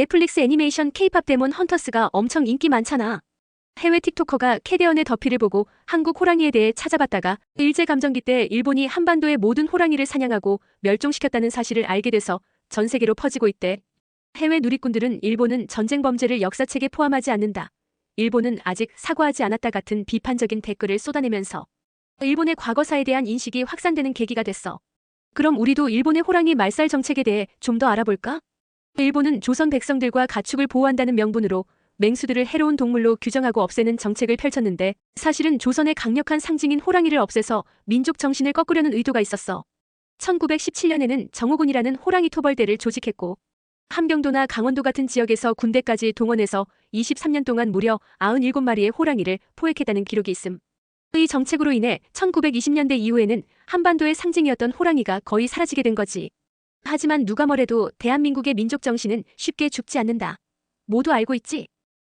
넷플릭스 애니메이션 케이팝 데몬 헌터스가 엄청 인기 많잖아. 해외 틱토커가 캐대언의 더피를 보고 한국 호랑이에 대해 찾아봤다가 일제감정기 때 일본이 한반도의 모든 호랑이를 사냥하고 멸종시켰다는 사실을 알게 돼서 전 세계로 퍼지고 있대. 해외 누리꾼들은 일본은 전쟁 범죄를 역사책에 포함하지 않는다. 일본은 아직 사과하지 않았다 같은 비판적인 댓글을 쏟아내면서 일본의 과거사에 대한 인식이 확산되는 계기가 됐어. 그럼 우리도 일본의 호랑이 말살 정책에 대해 좀 더 알아볼까? 일본은 조선 백성들과 가축을 보호한다는 명분으로 맹수들을 해로운 동물로 규정하고 없애는 정책을 펼쳤는데 사실은 조선의 강력한 상징인 호랑이를 없애서 민족 정신을 꺾으려는 의도가 있었어. 1917년에는 정호군이라는 호랑이 토벌대를 조직했고 함경도나 강원도 같은 지역에서 군대까지 동원해서 23년 동안 무려 97마리의 호랑이를 포획했다는 기록이 있음. 이 정책으로 인해 1920년대 이후에는 한반도의 상징이었던 호랑이가 거의 사라지게 된 거지. 하지만 누가 뭐래도 대한민국의 민족 정신은 쉽게 죽지 않는다. 모두 알고 있지?